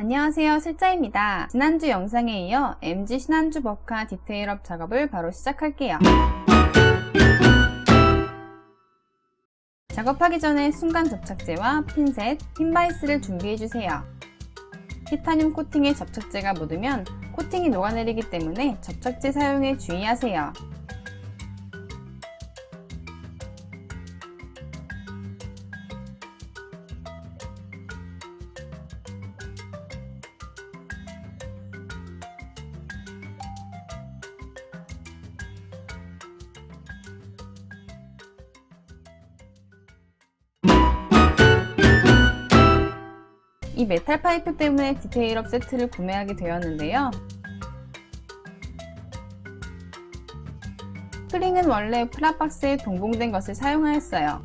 안녕하세요 실자입니다. 지난주 영상에 이어 MG 신한주 버카 디테일업 작업을 바로 시작할게요. 작업하기 전에 순간 접착제와 핀셋, 핀바이스를 준비해주세요. 티타늄 코팅에 접착제가 묻으면 코팅이 녹아내리기 때문에 접착제 사용에 주의하세요. 이 메탈 파이프 때문에 디테일업 세트를 구매하게 되었는데요. 스프링은 원래 플랫박스에 동봉된 것을 사용하였어요.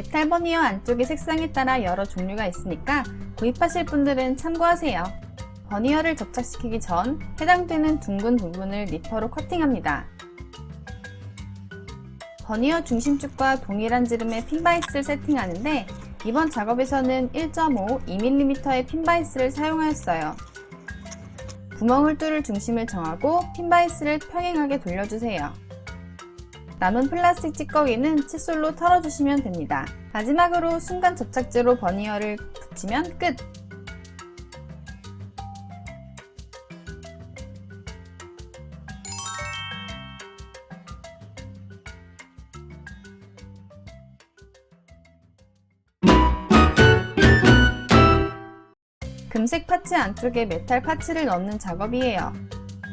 메탈 버니어 안쪽의 색상에 따라 여러 종류가 있으니까 구입하실 분들은 참고하세요. 버니어를 접착시키기 전 해당되는 둥근 부분을 니퍼로 커팅합니다. 버니어 중심축과 동일한 지름의 핀바이스를 세팅하는데 이번 작업에서는 1.5, 2mm의 핀바이스를 사용하였어요. 구멍을 뚫을 중심을 정하고 핀바이스를 평행하게 돌려주세요. 남은 플라스틱 찌꺼기는 칫솔로 털어주시면 됩니다. 마지막으로 순간 접착제로 버니어를 붙이면 끝! 금색 파츠 안쪽에 메탈 파츠를 넣는 작업이에요.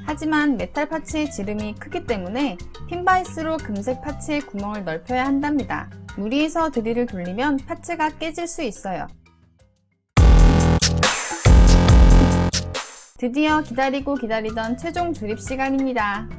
하지만 메탈 파츠의 지름이 크기 때문에 핀바이스로 금색 파츠의 구멍을 넓혀야 한답니다. 무리해서 드릴을 돌리면 파츠가 깨질 수 있어요. 드디어 기다리고 기다리던 최종 조립 시간입니다.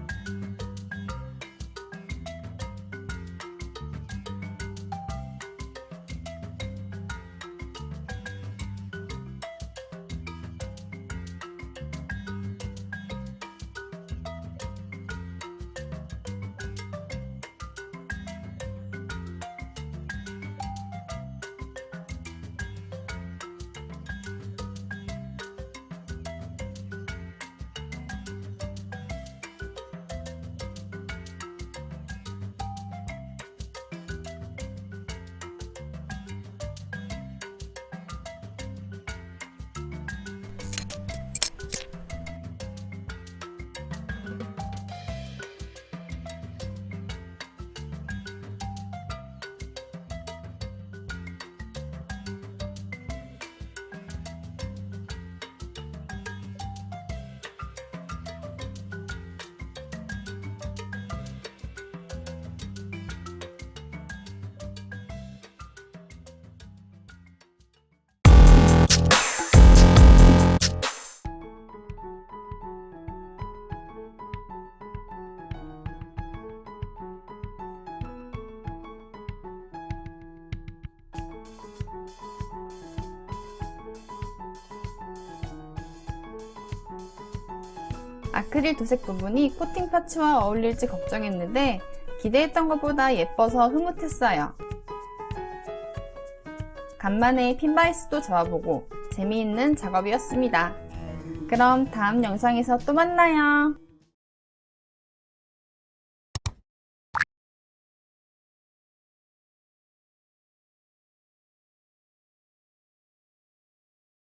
아크릴 도색 부분이 코팅 파츠와 어울릴지 걱정했는데 기대했던 것보다 예뻐서 흐뭇했어요. 간만에 핀바이스도 잡아보고 재미있는 작업이었습니다. 그럼 다음 영상에서 또 만나요.